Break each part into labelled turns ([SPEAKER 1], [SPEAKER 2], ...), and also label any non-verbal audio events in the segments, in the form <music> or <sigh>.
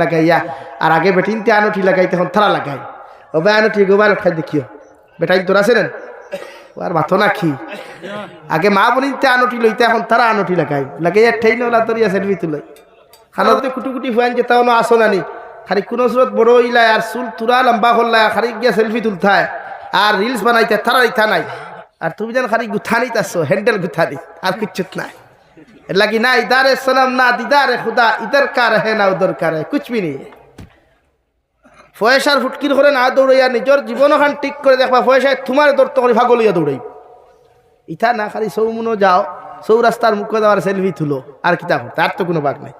[SPEAKER 1] লাগাইয়া। আর আগে লাগাই। না আগে মা এখন লাগাইয়া ট্রেইন ওলা তরিয়া সেলফি তুলে খানাতে কুটি কুটি হুয়ান যে আসো নানি খালি কোনো স্রোত বড় হইলায় আর চুল তুরা লম্বা করলায় খালি গিয়া সেলফি তুলতায় আর রিলস বানাইতে তারা ইথা নাই আর তুমি যেন খালি গুথানিত আসো হ্যান্ডেল গুথানি আর কিচ্ছুত নাই। এর লাগি না ইদারে সনম না দিদারে খুদা, ইদার কার হে, না উদর কার হে, কুছ বি নেই। ফয়েসার ফুটকির করে না দৌড়াইয়া নিজের জীবন খান ঠিক করে দেখবা, ফয়েসায় তোমার দৌড় করে ভাগলিয়া দৌড়াই ইথা না খালি সৌমুনো যাও সৌ রাস্তার মুখে দেওয়ার সেলফি তুলো, আর কিতা করতে তো কোনো বাঘ নাই।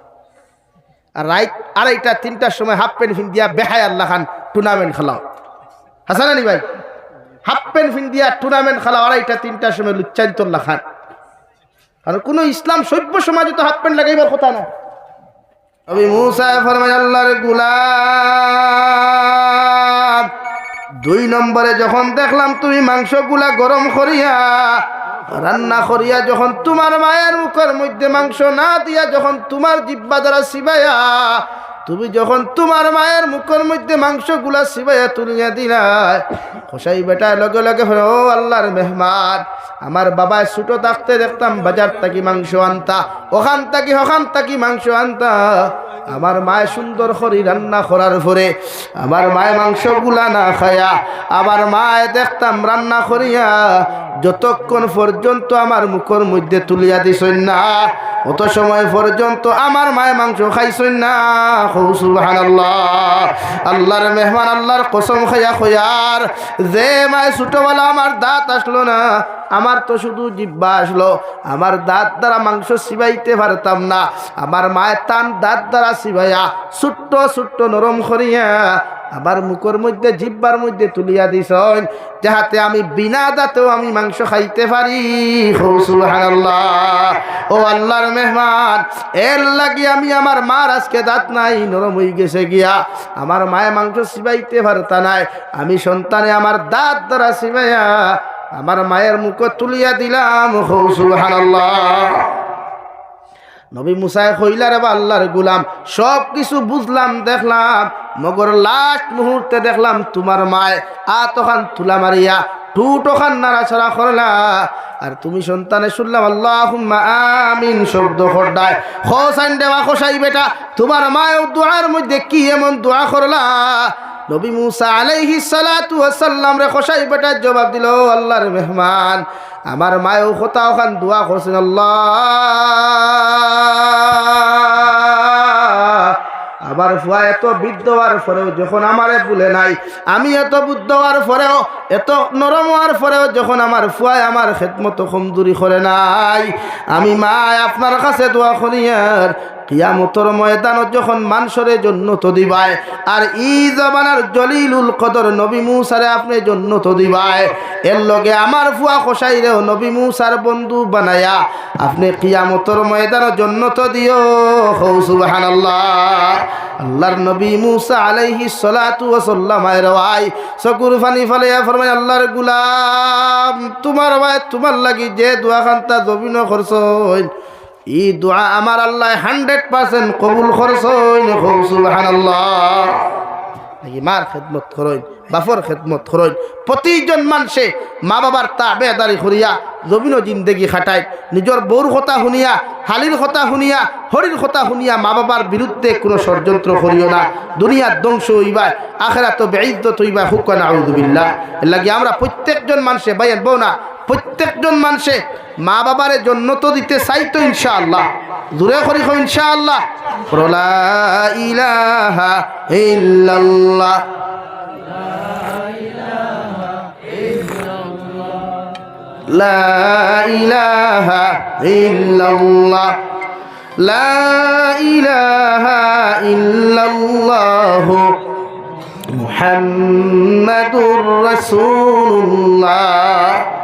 [SPEAKER 1] আর রাইট আড়াইটা, তিনটার সময় হাফ প্যান্ট ফিন দিয়া বেহায় আল্লাহ খান টুর্নামেন্ট খেলাও। হাসান আলী ভাই, হাফ প্যান্ট ফিন দিয়া টুর্নামেন্ট খেলাও, আড়াইটা, তিনটার সময় লুচ্চান্তল্লাহ খান। আর কোনো ইসলাম সভ্য সমাজে তো হাফ প্যান্ট লাগাইবার কথা না। আমি মুসা ফরমাই আল্লাহর গুলাম, দুই নম্বরে যখন দেখলাম তুমি মাংসগুলা গরম করিয়া, রান্না করিয়া যখন তোমার মায়ের মুখের মধ্যে মাংস না দিয়া যখন তোমার জিব্বা দ্বারা সিবাইয়া তুমি যখন তোমার মায়ের মুখের মধ্যে মাংসগুলা সিবাইয়া তুলিয়া দিলা, খসাই বেটার লগে লগে ও আল্লাহর মেহমান, আমার বাবায় ছুটো থাকতে দেখতাম বাজার থাকি মাংস আনতা, ওখান থাকি ওখান থাকি মাংস আনতা। আমার মায় সুন্দর করি রান্না করার পরে, আমার মায় মাংসগুলা না খায়া, আমার মায় দেখতাম রান্না করিয়া, যতক্ষণ পর্যন্ত আমার মুখের মধ্যে তুলিয়া দিছই না, অত সময় পর্যন্ত আমার মায় মাংস খাইছই না। সুবহানাল্লাহ। আল্লাহর মেহমান, আল্লাহর কসম খাইয়া খয়ার যে মায় ছোটবেলা আমার দাঁত আসলো না, আমার তো শুধু জিব্বা আসলো। আমার দাঁত দ্বারা মাংস সিবাইতে পারতাম না। আমার মায়ের টান দাঁত দ্বারা সিবাইয়া ছোট্ট ছোট্ট নরম করিয়া আমার মুখের মধ্যে, জিব্বার মধ্যে তুলিয়া দিছন, যাহাতে আমি বিনা দাঁতেও আমি মাংস খাইতে পারি। ও আল্লাহর মেহমান, এর লাগি আমি আমার মার আজকে দাঁত নাই, নরম হয়ে গেছে গিয়া। আমার মায়ের মাংস সিবাইতে পারতা নাই, আমি সন্তানে আমার দাঁত দ্বারা সিবাইয়া আমার মায়ের মুখ তুলিয়া দিলাম। হৌ সুবহানাল্লাহ। নবী মুসাই কইলার বা আল্লাহর গুলাম, সব কিছু বুঝলাম, দেখলাম, মগর লাস্ট মুহূর্তে দেখলাম তোমার মায় আ তখন তুলা মারিয়া টুট ওখান নাড়াছড়া করলা আর তুমি সন্তানে শুনলাম আল্লাহ আমিন শব্দ খড্ডায় খসাইন দেওয়া খসাই বেটা, তোমার মায়ের দোয়ার মধ্যে কি এমন দোয়া করলা? নবী মুসা আলাইহি সালাতু ওয়াসাল্লাম রে খসাই বেটার জবাব দিল আল্লাহর মেহমান, আমার মায়েও কথা ওখান দোয়া করছেন, আল্লাহ। আমার ফুয়া এত বৃদ্ধ হওয়ার পরেও যখন আমারে ভুলে নাই, আমি এত বুদ্ধ হওয়ার পরেও, এত নরম হওয়ার পরেও যখন আমার ফুয়ায় আমার খেদমতো কমজুরি করে নাই, আমি মা আপনার কাছে দোয়া করিয়ার কিয়ামতর ময়দানত যখন মানসরে জন্য তো দিবায় আর ই জবানার জলিলুল কদর নবী মুসারে আপনি জন্য তো দিবায় এর লগে আমার ফুয়া খসাইরেও নবী মুসার বন্ধু বানায়া আপনি কিয়ামতর ময়দানের জন্য তো দিও হৌ সুবহানাল্লাহ। আল্লাহর নবী মুসা আলাইহি সালাতু ওয়া সাল্লাম আয় রওয়াই সকুর ফানি ফালিয়া ফরমায়, আল্লাহর গুলাম, তোমার ভাই তোমার লাগি যে দোয়া খান্তা জবিন করছইন ই দোয়া আমার আল্লাহ হান্ড্রেড পার্সেন্ট কবুল করছইন হৌ সুবহানাল্লাহ। নাকি মার খেদমত করইন বাফর খেদমত করইন প্রতিজন মানুষে মা বাবার তা বেদারি করিয়া জমিন জিন্দেগি খাটায়, নিজের বউর কথা শুনিয়া, হালির কথা শুনিয়া, হরির কথা শুনিয়া মা বাবার বিরুদ্ধে কোনো ষড়যন্ত্র করিও না। দুনিয়ার ধ্বংস হইবা আখেরা তো বেঈদ্যত হইবা হুকানা আউদুবিল্লাহ এর লাগি আমরা প্রত্যেকজন মানুষে বাইন বউ না প্রত্যেকজন মানুষে মা বাবার জন্য তো দিতে চাই তো ইনশাআল্লাহ। দূরে করি খো ইনশাআল্লাহ। লা ইলাহা ইল্লাল্লাহ। লা ইলাহা ইল্লাল্লাহ। মুহাম্মাদুর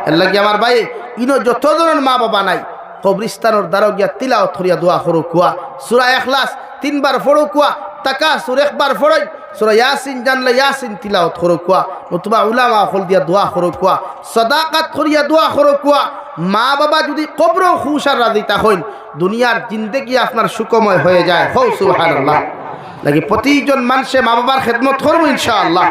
[SPEAKER 1] আল্লাহ কি আমার ভাই, ইনো যত ধরনের মা বাবা নাই কবরিস্তানোর দ্বারা গিয়া তিলাও থরিয়া দোয়া করো, কুয়া। সূরা ইখলাস তিনবার পড়ো, কুয়া। আত্মাকা সুর একবার ফড়ই সুরা ইয়াসিন, জানলে ইয়াসিন তিলাওত করো, কুয়া। নতুবা উলামা হল দিয়া দোয়া করো, কুয়া। সদাকাত করিয়া দোয়া করো, কুয়া। মা বাবা যদি কবর হুশার রাজিতা হইন দুনিয়ার জিন্দেগি আপনার সুকময় হয়ে যায়। হৌ সুবহানাল্লাহ। নাকি প্রতিজন মানুষে মা বাবার খেদমত করব ইনশাআল্লাহ।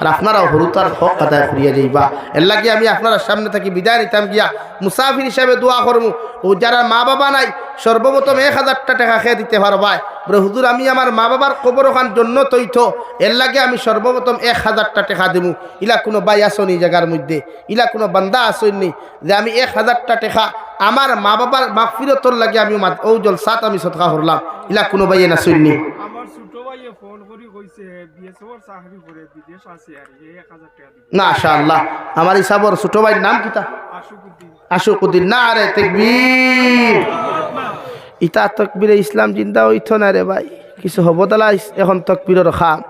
[SPEAKER 1] আর আপনারাও হরুতার হক আদায় করিয়া যাইবা। এর লাগে আমি আপনার সামনে থাকি বিদায় নিতাম গিয়া মুসাফির হিসাবে দোয়া করব। ও যারা মা বাবা নাই, সর্বপ্রথম এক হাজারটা টাকা খেয়ে দিতে পারবায় বলে, হুজুর, আমি আমার মা বাবার কবর ওখান জন্য তৈথ এর লাগে আমি সর্বপ্রথম এক হাজারটা টাকা দেবো ইলা কোনো বাই আসনি জায়গার মধ্যে। ইলা কোনো বান্দা আসনি যে আমি এক হাজারটা টাকা আমার মা বাবার মাগফিরতর লাগে আমি ও জল সাত আমি সৎকা করলাম। ইলা কোনো বাইয়ে না শুননি
[SPEAKER 2] ভাইয়ে ফোন করে কইছে বিএসএফর চাকরি করে বিদেশ আছে আর এই এক হাজার টাকা দিবে।
[SPEAKER 1] না আমার ছোট ভাইয়ের নাম কিতা
[SPEAKER 2] আশুকুদ্দিন।
[SPEAKER 1] আশুকুদ্দিন। না রে তেকবীর। ইতা তকবীরে ইসলাম জিন্দা হইতো না রে ভাই। কিছু হব তালা এখন তকবীরের খাম।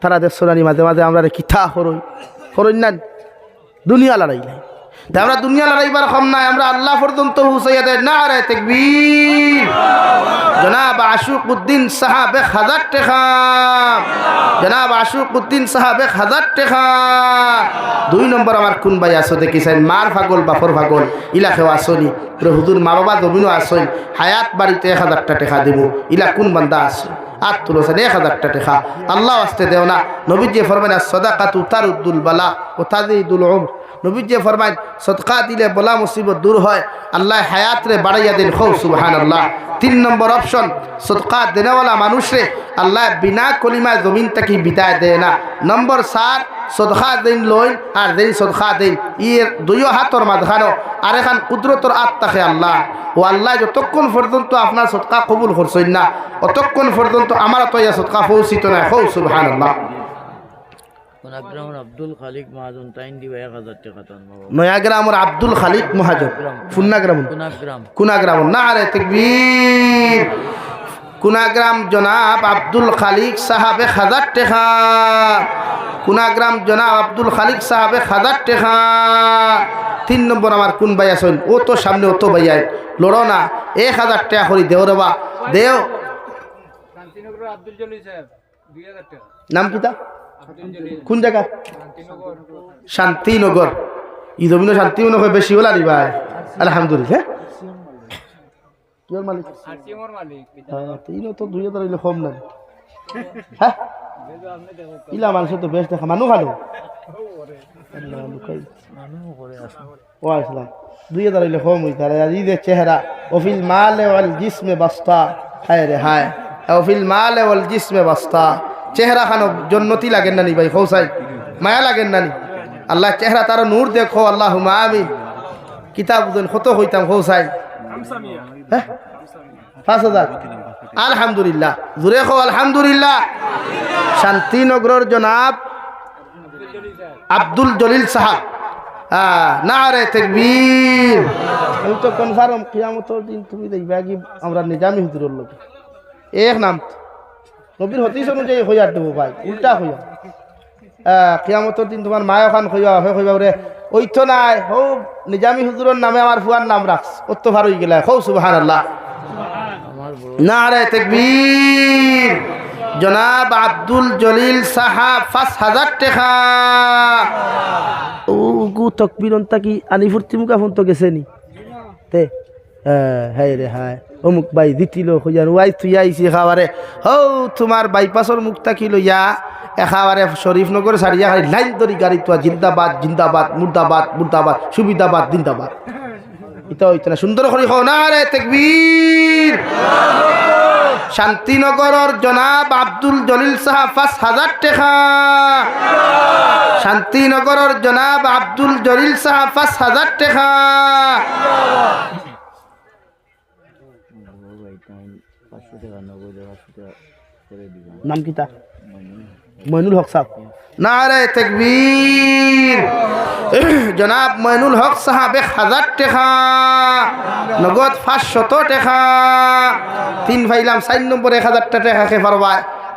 [SPEAKER 1] তারা দেশ মাঝে মাঝে আমরা রে কিথা হরই? হরই না দুনিয়া লড়াই নাই আমরা দুনিয়া লড়াইবার কম নাই, আমরা আল্লাহ পর্যন্ত হুসাইয়া দেয়। না রে তেকবীর। জনাব আশুকুদ্দিন সাহাব এক হাজার টাকা। জনাব আশুকুদ্দিন সাহাব এক হাজার টাকা। দুই নম্বর আমার কোন ভাই আসো দেখিছেন মার ফাগল বাপর ফাগল ইলাকেও আসনি হুজুর মা বাবা জমিনও আসন হায়াত বাড়িতে এক হাজারটা টাকা দিব, ইলা কোন বান্দা আসো আর তুলছেন, এক হাজারটা টাকা। আল্লাহ আসতে দেও না। নবী যে সদা সদাকাতু তার উদ্দুল বালা ও তাদিদুল উমর। নবী যে ফরমায় সদকা দিলে বলা মুসিবত দূর হয়। আল্লাহ হায়াত রে বাড়াইয়া দিন। খৌ সুবহান আল্লাহ তিন নম্বর অপশন সদকা দেনেওয়ালা মানুষরে আল্লাহ বিনা কলিমায় জমিন তাকে বিদায় দেয় না। নম্বর সাত সদকা দিন লইন আর দিন সদকা দিন ইয়ের দুইও হাতর মাঝখানো আর এখান কুদরতর আত থাকে আল্লাহ। ও আল্লাহ যতক্ষণ পর্যন্ত আপনার সদকা কবুল করছেন না, অতক্ষণ পর্যন্ত আমার তো ইয়া সদকা পৌঁছিত না। খৌ সুবহান আল্লাহ
[SPEAKER 3] আব্দুল খালিক মহাজন টাইম দিবা এক হাজার টাকা তান
[SPEAKER 1] আব্দুল খালিক মহাজন। ফুন্নাগ্রাম
[SPEAKER 3] কোনাগ্রাম
[SPEAKER 1] কুনাগ্রাম না রে তকবীর কুনাগ্রাম জনাব আব্দুল খালিক সাহাব এক হাজার টাকা কুনাগ্রাম জনাব আব্দুল খালিক সাহাব এক হাজার টাকা। তিন নম্বর আমার কোন ভাই আসেন ও তো সামনে ও তো ভাইয়াই। লড়ো না এক হাজার টাকা করি দেও রে বা দেও।
[SPEAKER 2] শান্তিনগর আব্দুল জলিল সাহেব দুই হাজার টাকা
[SPEAKER 1] নাম কিতা কোন জায়গা?
[SPEAKER 2] শান্তিনগর।
[SPEAKER 1] ই জমিন শান্তিনগর বেশি হলা দিবা আলহামদুলিল্লাহ হ্যাঁ? মালিক? হ্যাঁ, হ্যাঁ? ইলা দেখা আর চেহারা বাস্তা। হায় রে হায়। ওফিল মালে জিসমে বাস্তা। চেহারা খানো জন্নতি লাগেন নানি ভাই খৌসাই মায়া লাগেন নানি। আল্লাহ চেহারা তার নূর দেখো আল্লাহ আমি কিতাব কত হইতাম
[SPEAKER 2] আমসামিয়া
[SPEAKER 1] হ্যাঁ? পাঁচ হাজার। আলহামদুলিল্লাহ। জুড়ে খো আলহামদুলিল্লাহ। শান্তিনগরের জনাব আব্দুল জলিল সাহাব তুমি দেখবা কি আমরা নিজামি হুজুরের লোক। এক নাম নবীর হতিস অনুযায়ী হইয়া দেবো ভাই, উল্টা হইয়া কিয়ামতর দিন তোমার মায় ওখান হইয়া হয়ে হইবা রে ওই নাই, হৌ, নিজামি হুজুরের নামে আমার ফুয়ার নাম রাখস অত ভার হয়ে গেলা, হৌ সুবাহান আল্লাহ
[SPEAKER 3] বড়
[SPEAKER 1] নারে তেকবীর জনাব আব্দুল জলিল সাহাব পাঁচ হাজার টাকা। ও গু তকবীর অন্তা কি আনি ফুর্তি মুখা ফোন তো গেছে নি? তে। হ্যাঁ রে হায়। অমুক বাই দিতিল খুঁজার ওয়াই তুই আইসি খাবারে হৌ তোমার বাইপাসর মুখটা কি লইয়া এখাবারে শরীফনগর সারিয়া খালি লাইন ধরি গাড়ি তোয়া, জিন্দাবাদ জিন্দাবাদ, মুর্দাবাদ মুর্দাবাদ, সুবিধাবাদ, জিন্দাবাদ। এটা হইতো না, সুন্দর করে খাও না রে তেকবীর। শান্তিনগরের জনাব আব্দুল জলিল সাহা পাঁচ হাজার টাকা। শান্তিনগরের জনাব আব্দুল জলিল সাহা পাঁচ হাজার টাকা
[SPEAKER 3] বড় ভাই টাইম পাঁচশো টাকা নগদ পাঁচশো টাকা দিবা
[SPEAKER 1] নাম কিতা মইনুল হক সাহেব। না রে তেকবীর। জনাব মইনুল হক সাহাব হাজার টাকা, নগদ পাঁচশত টাকা। তিন ফাইলাম চার নম্বর এক হাজার টাকা খে পারবা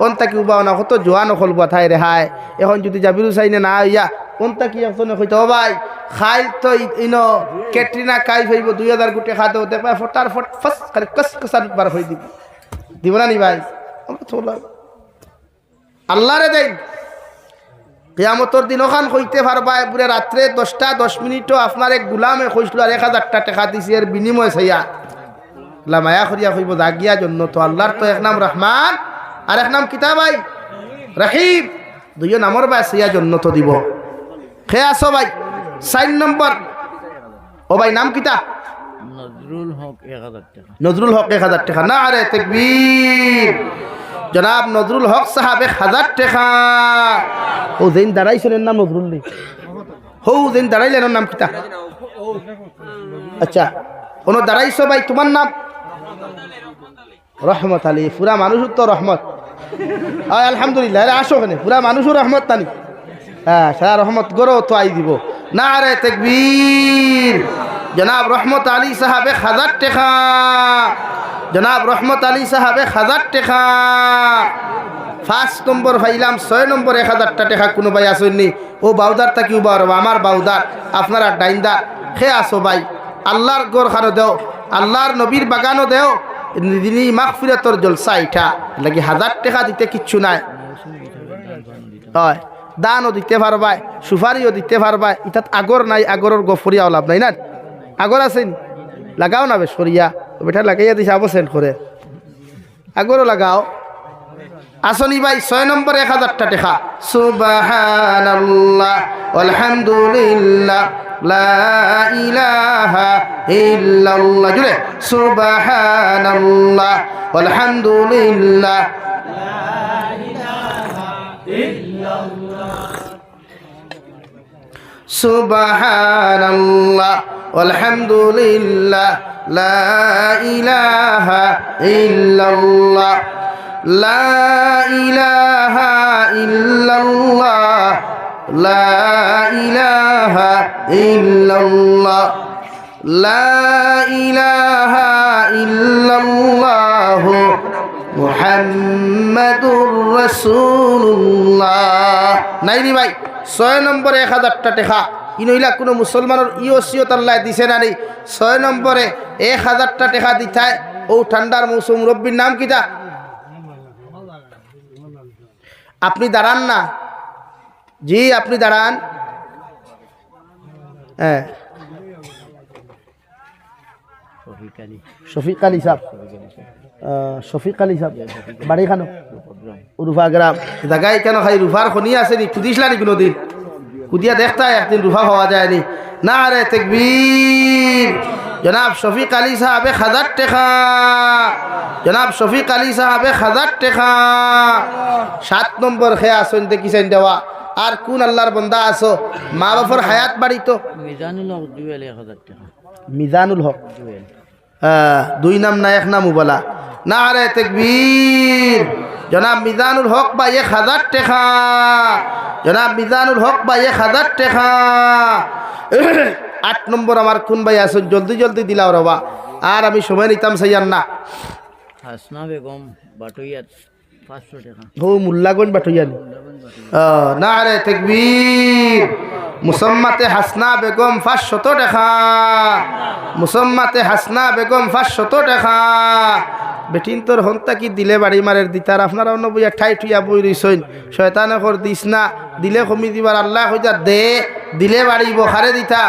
[SPEAKER 1] অন্তা কি উবা না, কত জোয়া নকল বাথাই রেহাই এখন যদি যাবিরু চাই না ইয়া অন্তা কি একজনে ও ভাই, খাইল তো ইন কেটরিনা কাই হইব দুই হাজার গোটে খাতে দেখবা ফটার ফট ফাস, খালি কস কসার বার হয়ে দিব। দিব না নি ভাই? আমরা তো আল্লাহরে দেন কেয়ামতর দিন ওখান কইতে পারবা বুড়ে রাত্রে দশটা দশ মিনিটও আপনার এক গুলামে কইছিল আর এক হাজারটা টাকা দিছি এর বিনিময় চাইয়া লা মায়া করিয়া কইব জাগিয়া জন্য তো আল্লাহর তো এক নাম রহমান আর এক নাম কিতাবাই রাহিম। দুইও নামর বাই চাইয়া জন্য তো দিব। খে আছো ভাই চার নম্বর ও ভাই নাম কিতা?
[SPEAKER 3] নজরুল হক এক হাজার টাকা।
[SPEAKER 1] নজরুল হক এক হাজার টাকা। না আরে তেকবীর জনাব নজরুল হক সাহাব হাজার টাকা। ও যেন দাঁড়াইছিলেন নাম নজরুল হৌ যেন দাঁড়াইলেন নাম কিতা? আচ্ছা কোনো দাঁড়াইছো ভাই? তোমার নাম? রহমত আলী, পুরা মানুষের তো রহমত। আলহামদুলিল্লাহ আসো ওখানে পুরা মানুষও রহমত তানি। হ্যাঁ সারা রহমত গরো তো আই দিব। না রে তেকবীর। জনাব রহমত আলী সাহাবে হাজার টেকা। জনাব রহমত আলী সাহাবে হাজার টেকা। ফার্স্ট নম্বর ভাইলাম ছয় নম্বর এক হাজারটা টেকা কোনো ভাই আসেননি ও বাউদার তাকি উবার? আমার বাউদার। আপনারা ডাইন্দার খে আসো ভাই। আল্লাহর গোর খানো দেও, আল্লাহর নবীর বাগানও দেও দিনী মাগফিরাতর জলসা ইঠা। লাগি হাজার টাকা দিতে কিচ্ছু নাই। হয়, দানও দিতে পারবাই, সুপারিও দিতে পারবাই। ইতাত আগর নাই, আগরের গফরিয়া লাভ নাই না? আগর আছেন লাগাও না বেশ করিয়া বেটা লাগাইয়া দিছে আবসেন্ট করে আগরও লাগাও। আসনি ভাই ছয় নম্বর এক হাজারটা টেকা সুবাহানাল্লাহ, আলহামদুলিল্লাহ জুড়ে সুবাহানাল্লাহ, আলহামদুলিল্লাহ। সুবহানাল্লাহ। আলহামদুলিল্লাহ লা ইলাহা ইল্লাল্লাহ, লা ইলাহা ইল্লাল্লাহ, লা ইলাহা ইল্লাল্লাহ, লা ইলাহা ইল্লাল্লাহ, মুহাম্মাদুর রাসূলুল্লাহ। নাই নি ভাই, ছয় নম্বরে এক হাজারটা টেকা ইনইলা কোনো মুসলমানের ইও সিও তাল্লাহ দিছে না নি ছয় নম্বরে এক হাজারটা টেকা দিথায় ও ঠান্ডার মৌসুম রব্বির নাম কিটা আপনি দাঁড়ান না। জি, আপনি দাঁড়ান। হ্যাঁ
[SPEAKER 3] শফিক আলী
[SPEAKER 1] সাহ শফিক আলী সাহ বাড়ি খানো রুফা গ্রাম। জায়গায় কেন খাই? রুফার খনি আছে নি? খুদিসলা নি কোনোদিন? খুদিয়া দেখতা একদিন রুফা পাওয়া যায়নি। না রে তেকবীর। জনাব শফিক আলী সাহাবে হাজার টেকা। জনাব শফিক আলী সাহাবে হাজার টেকা। সাত নম্বর খেয়ে আসেন দেখিছেন দেওয়া। আর কোন আল্লাহর বন্দা আছো মা বাপর হায়াত বাড়ি তো।
[SPEAKER 3] মিজানুল হক জুয়েল এক হাজার টাকা।
[SPEAKER 1] মিজানুল হক।
[SPEAKER 3] জুয়েল।
[SPEAKER 1] দুই নাম না এক নাম বলা না রে তেকবীর। জনাব মিজানুল হক বা এক হাজার টেখা। জনাব মিজানুল হক বা এক হাজার টেকা আট নম্বর আমার কোন ভাই আসুন, জলদি জলদি দিলাও রবা। আর আমি সময় নিতাম সাইয়ার না
[SPEAKER 3] হাসনা বেগম, বাটইয়াত।
[SPEAKER 1] হো মুল্লাগঞ্জ বাটইয়ানি। না রে, তেকবীর। মুসম্মাতে হাসনা বেগম পাঁচশত টাকা। মুসম্মাতে হাসনা বেগম পাঁচশত টাকা। বেটিন তোর হন্তা কি দিলে বাড়ি মারের দিতার আপনারা অন্য বইয়া ঠাই ঠুইয়া বই রইছইন। শয়তানে কর দিস না, দিলে কমি দিবার আল্লাহ কইতা দে, দিলে বাড়ি বখারে দিতা।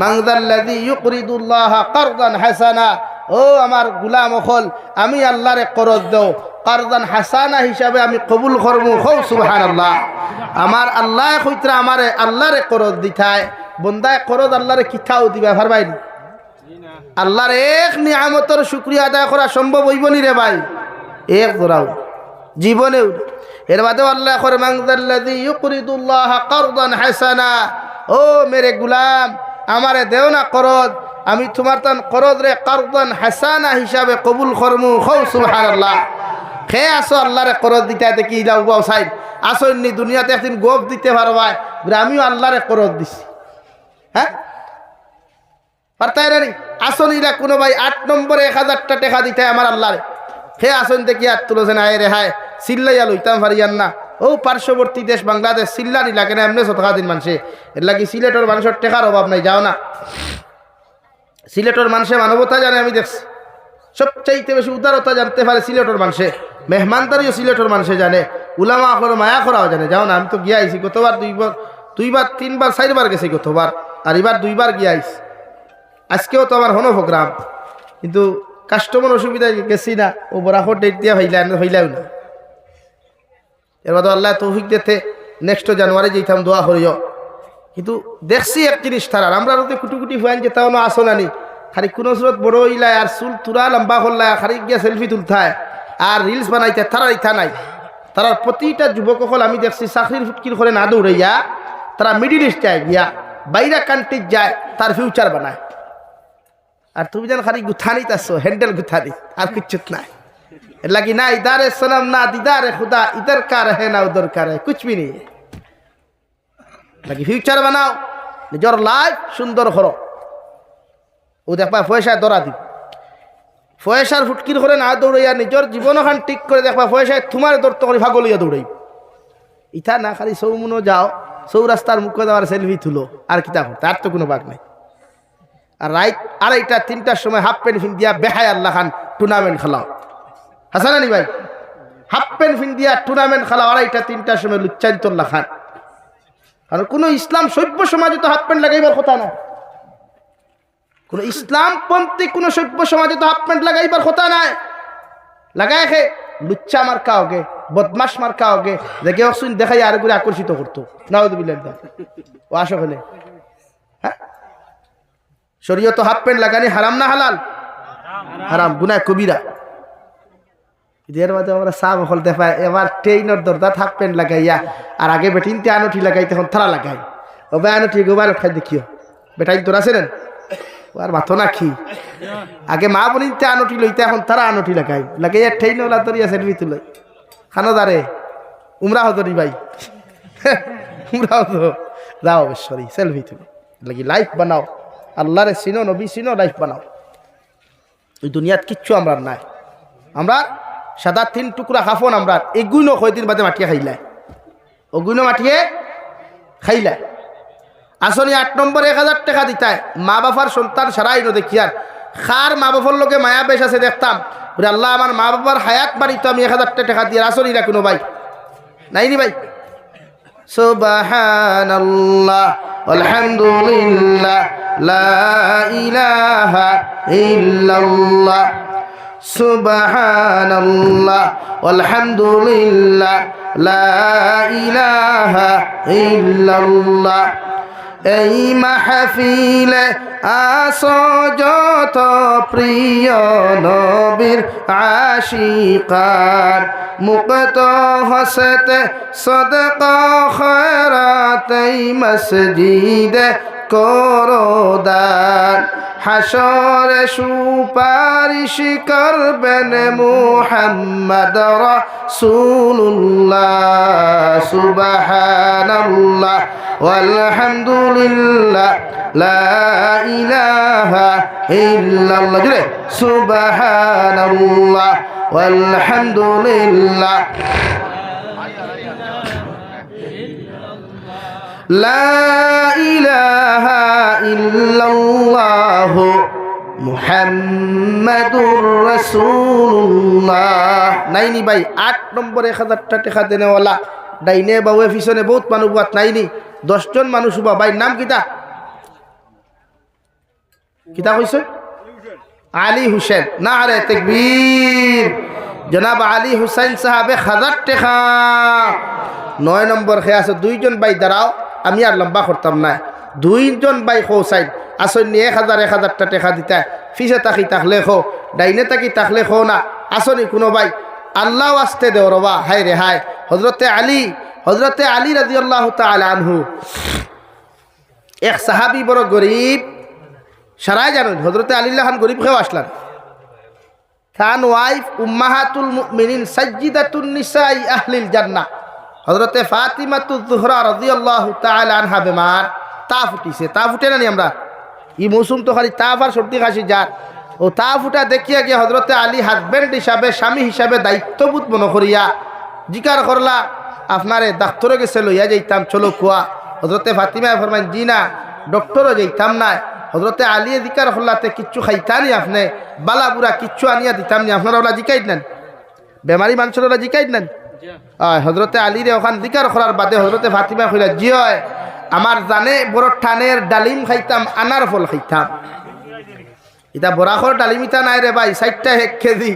[SPEAKER 1] মাংদাল্লাযী ইউকরিদুল্লাহ কারদান হাসানা। ও আমার গুলাম অকল, আমি আল্লাহরে করজ দেও। কারদান হাসানা হিসাবে আমি কবুল করমু হৌ সুবহান আল্লাহ আমার আল্লাহ কইতরা আমারে আল্লাহরে করজ দিথায়। বন্দায় করজ আল্লাহরে কিথাও দিবা ভারবাই আল্লাহর এক নিয়ামতর শুক্রিয়া আদায় করা সম্ভব হইব নি রে ভাই। এক ধরাও জীবনেও এর বাদেও আল্লাহ করে ইউকরিদুল্লাহ কারদান হাসানা। ও মেরে গুলাম, আমারে দেও না করদ আমি তোমার তান করদ রে কারদান হাসানা হিসাবে কবুল করমু হৌ সুবহানাল্লাহ। খে আসো আল্লাহরে করদ দিতে দেখি যাও সাইড নি দুনিয়াতে একদিন গোপ দিতে পারবাই আমিও আল্লাহরে করদ দিছি। হ্যাঁ? পারতাই নি? আসন ইরা কোনো ভাই, আট নম্বরে এক হাজারটা টাকা দিতে আমার আল্লাহরে। হে আসন দেখি, আর তুলেছেন আয় রে হায়, সিল্লাইয়া লইতাম ফারিয়ান না। ও পার্শ্ববর্তী দেশ বাংলাদেশ সিল্লানি লাগে না, এমনি শতকা দিন মানুষে। এর লাগি সিলেটের মানুষের টেকার অভাব নাই, যাও না। সিলেটের মানুষে মানবতা জানে, আমি দেখছি। সবচাইতে বেশি উদারতা জানতে পারে সিলেটের মানুষে, মেহমানদারিও সিলেটের মানুষে জানে উলামা করে মায়া করাও জানে। যাও না, আমি তো গিয়ে আইছি, গতবার দুইবার দুইবার, তিনবার, চারবার গেছি গতবার, আর এবার দুইবার গিয়ে আইছি। আজকেও তো আমার হনো প্রোগ্রাম কিন্তু কাস্টমার অসুবিধায় গেছি না, ও বরাহর ডেট দিয়ে হইলা হইলাও না। এবার তো আল্লাহ তৌফিক দিতে নেক্সট জানুয়ারি যেতাম দোয়া করিও। কিন্তু দেখছি এক জিনিস তারার আমরা তো কুটি কুটি ফুয়ান যেতাম না আসো নানি। খালি কোনো সুরত বড় হইলায় আর চুল তুরা লম্বা করলায় খালি গিয়া সেলফি তুলতায় আর রিলস বানাইতে তারা ইথা নাই। তারার প্রতিটা যুবকসকল আমি দেখছি চাকরির ফুটকির করে না দৌড়াইয়া, তারা মিডিল ইস্ট যায় গিয়া, বাইরা কান্ট্রির যায়, তার ফিউচার বানায়। আর তুমি যেন খালি গুথানিত আছো হ্যান্ডেল গুথানি আর কিচ্ছু নাই। লাগি না ইদারে সনম, না দিদারে খুদা ইধর কার হে না উধর কার ভি নেই। লাগি ফিউচার বানাও। নিজের লাইফ সুন্দর করো। ও দেখবা পয়সা দরা দিব। পয়সার ফুটকির করে না দৌড়াইয়া নিজের জীবন খান ঠিক করে দেখবা পয়সায় তোমার দৌড়তে করে ভাগলিয়া দৌড়াই ইথা না, খালি সৌমুনো যাও সৌ রাস্তার মুখে দেওয়ার সেলফি তুলো, আর কিতা আর তো কোনো বাঘ নাই। আর রাইট আড়াইটা, তিনটার সময় হাফ প্যান্ট ফিন দিয়া বেহায় আল্লাহ খান টুর্নামেন্ট খেলাও। হাসান আলী ভাই হাফ প্যান্ট ফিন দিয়া টুর্নামেন্ট খেলাও, আড়াইটা, তিনটার সময় লুচ্চান্তল্লাহ খান। কারণ কোনো ইসলাম সভ্য সমাজে তো হাফ প্যান্ট লাগাইবার কথা না। কোনো ইসলামপন্থী কোনো সভ্য সমাজে তো হাফ প্যান্ট লাগাইবার কথা নাই। লাগাই খে লুচ্চা মার কাওগে বদমাস মার কাওগে দেখে অসুন দেখাই আর করে আকর্ষিত করতো। নাউদুবিল্লাহ ও আসো হলে। হ্যাঁ? শরীয়ত হাফ প্যান্ট লাগানি হারাম না হালাল? হারাম। গুনায় কবিরা। এর মধ্যে আমরা চা বহল দেখা এবার ট্রেইনের দরদাত হাফ প্যান্ট লাগাইয়া, আর আগে বেটিনতে আনঠি লাগাই, তখন থারা লাগাই। ও বে আনঠি গোবার খাই দেখিও। বেটাইন তোর আছে না? আর মাথো না খি আগে মা বলিতে আনঠি লইতে, এখন তারা আনঠি লাগাই। লাগাইয়া ট্রেইন ওলা তরিয়া সেলফি তুলে খানো দারে উমরা হতো নি ভাই? <laughs> উমরা হতো যাও অবশ্যই সেলফি তুলে। লাগি লাইফ বানাও। আল্লাহরে চিনো, নবী চিনো লাইফ বানাও। ওই দুনিয়াত কিচ্ছু আমরা নাই। আমরা সাদা তিন টুকরা খাফন আমরা এগুইনো কয়দিন বাদে মাটিয়ে খাইলাই। ওগুইনো মাটিয়ে খাইলাই। আসনি আট নম্বরে এক হাজার টাকা দিতায় মা বাবার সন্তান সারাই ন দেখিয়ার খার মা বাবার লোকে মায়া বেশ আছে দেখতাম। বলে, আল্লাহ, আমার মা বাবার হায়াত বাড়িতে আমি এক হাজার টাকা দিয়ে আসনি না কোনো ভাই? নাইনি ভাই। সুবহানাল্লাহ, আলহামদুলিল্লাহ, লা সুবহানাল্লাহ আলহামদুলিল্লাহ লা ইলাহা ইল্লাল্লাহ এই মাহফিলে আসো যত প্রিয় নবীর আশিকার মুক্ত হসতে সদক খরাতেই মসজিদে করোদার হাসরে সুপারিশ করবেন মুহাম্মদ রাসূলুল্লাহ সুবহানাল্লাহ jure subhanallah walhamdulillah لا إله إلا الله মুহাম্মাদুর রাসূলুল্লাহ নাইনি ভাই আট নম্বর এক হাজারটা টাকা দেনেওয়ালা ডাইনে বাউয়ে পিছনে বহুত মানুষ বাত নাইনি দশজন মানুষ বা ভাই নাম কিতা কিতা কইছে আলী হুসেন না আরে তেকবীর জনাব আলী হুসাইন সাহাবে হাজার টাকা। নয় নম্বর খে আছে, দুইজন ভাই দাঁড়াও, আমি আর লম্বা করতাম না। দুইজন বাই খো সাইড আসনি এক হাজার, এক হাজারটা টাকা দিতা। ফিসে তাকি তাকলে খো, ডাইনে তাকি তাকলে খো না। আসনি কোনো ভাই আল্লাহ আসতে দেও রবা হাই রে হাই হজরতে আলী হজরতে আলী রাজি আল্লাহ আনহু। এক সাহাবি বড় গরিব, সারাই জানুন হজরতে আলিল্লাহ খান গরিব খেয়েও আসলাম। খান ওয়াইফ উম্মাহাতুল মুমিনিন সাজ্জিদাতুন নিসাই আহলিল জান্নাহ। হজরতে ফাতিমাতু জুহরা রাদিয়াল্লাহু আনহা বেমার। তা ফুটিছে, তা ফুটে না নি আমরা? এই মৌসুম তো খালি তাপ আর সর্দি কাশি যার। ও তা ফুটা দেখিয়া গিয়ে হজরতে আলী হাজবেন্ড হিসাবে, স্বামী হিসাবে দায়িত্ববোধ মনে করিয়া জিকার করলা, আপনারে ডাক্তরে গেছে লইয়া যাইতাম, চলো কুয়া। হজরতে ফাতিমায় ফরমাইন, জি না, ডক্টরও যাইতাম না। হজরতে আলিয়ে জিকার করলাতে কিচ্ছু খাইতানি আপনি, বালা বুড়া কিচ্ছু আনিয়া দিতাম নি, আপনারা ওলা জিকাই নেন? বেমারি মানুষের ওলা জিকাই নেন? হজরতে আলীরে ওখান দিকার করার বাদে হজরতে ফাতিমা কইলা, জি হয়, আমার জানে বড় ঠানের ডালিম খাইতাম, আনার ফল খাইতাম। এটা বরাখর ডালিম ইটা নাই রে ভাই, ষাটটা এক কেজি।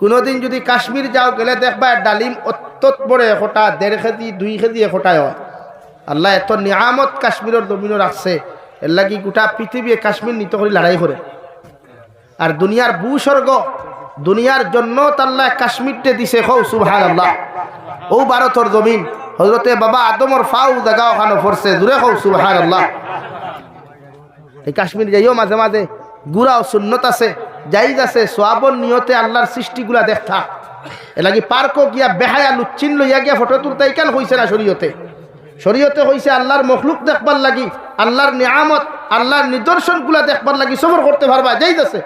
[SPEAKER 1] কোনোদিন যদি কাশ্মীর যাও, গেলে দেখবা ডালিম অত্যত বড় এখোটা দেড় কেজি, দুই কেজি এখোটায় হয়। আল্লাহ এত নিয়ামত কাশ্মীরের জমিনও রাখছে। এর লাগি গোটা পৃথিবী কাশ্মীর নিত করে লড়াই করে। আর দুনিয়ার ভূস্বর্গ, দুনিয়ার জন্য তাল্লাহ কাশ্মীরটে দিছে হৌ সুবহান আল্লাহ ও ভারতর জমিন, হজরতে বাবা আদমর ফাউ জাগা ওখানে পড়ছে জুড়ে হৌ সুবহান আল্লাহ এই কাশ্মীর যাইও মাঝে মাঝে গুড়া ও সুন্নত আছে, জাইজ আছে সোয়াবন নিয়তে আল্লাহর সৃষ্টিগুলা দেখা এলাকি পার্কও গিয়া বেহায়া লুচ্ছিন লইয়া গিয়া ফটো তুলতে কেন হইছে না শরীয়তে শরীয়তে হইছে আল্লাহর মখলুক দেখবার লাগি, আল্লাহর নিয়ামত, আল্লাহর নিদর্শনগুলা দেখবার লাগি সফর করতে পারবা জাইজ আছে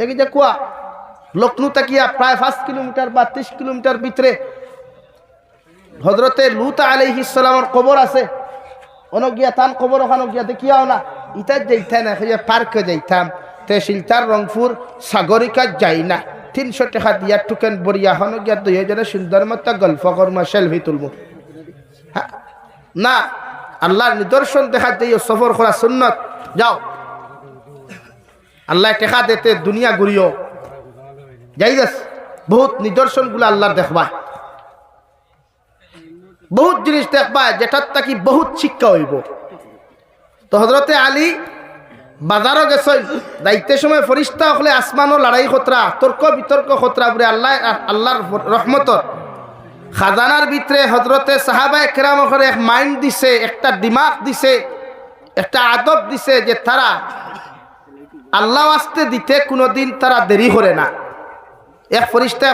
[SPEAKER 1] এই যে কুয়া লখনৌ তাকিয়া প্রায় পাঁচ কিলোমিটার বা ত্রিশ কিলোমিটার ভিতরে হজরতে লুতা আলহি ইসলামর কবর আছে। অন গিয়া তান কবর ওখানে গিয়া দেখিয়াও না। ইটার যাইতাম না সেই পার্কে যাইতাম। তে শিলতার রংপুর, সাগরিকা যাই না। তিনশো টাকা দিয়া টুকেন বরিয়া হন গিয়া দুই হাজারে সুন্দর মতো গল্প কর্মা সেলফি তুলব? না, আল্লাহর নিদর্শন দেখা যাইও সফর করা সুন্নত। যাও। আল্লাহ টেকা দিতে দুনিয়া ঘুরিও। যাই গেছ বহুত নিদর্শনগুলো আল্লাহর দেখবা। বহুত জিনিস দেখবা যেটার তাকি বহুত শিক্ষা হইব। তো হজরতে আলী বাজারও গেছ দায়িত্বের সময় ফরিস্তা হলে আসমানও লড়াই খতরা, তর্ক বিতর্ক খতরা বলে আল্লাহ আল্লাহর রহমতর। খাজানার ভিতরে হজরতে সাহাবা একরাম করে এক মাইন্ড দিছে, একটা দিমাগ দিছে, একটা আদব দিছে যে তারা আল্লাহ আসতে দিতে কোনোদিন তারা দেরি করে না। এক ফরিস্তা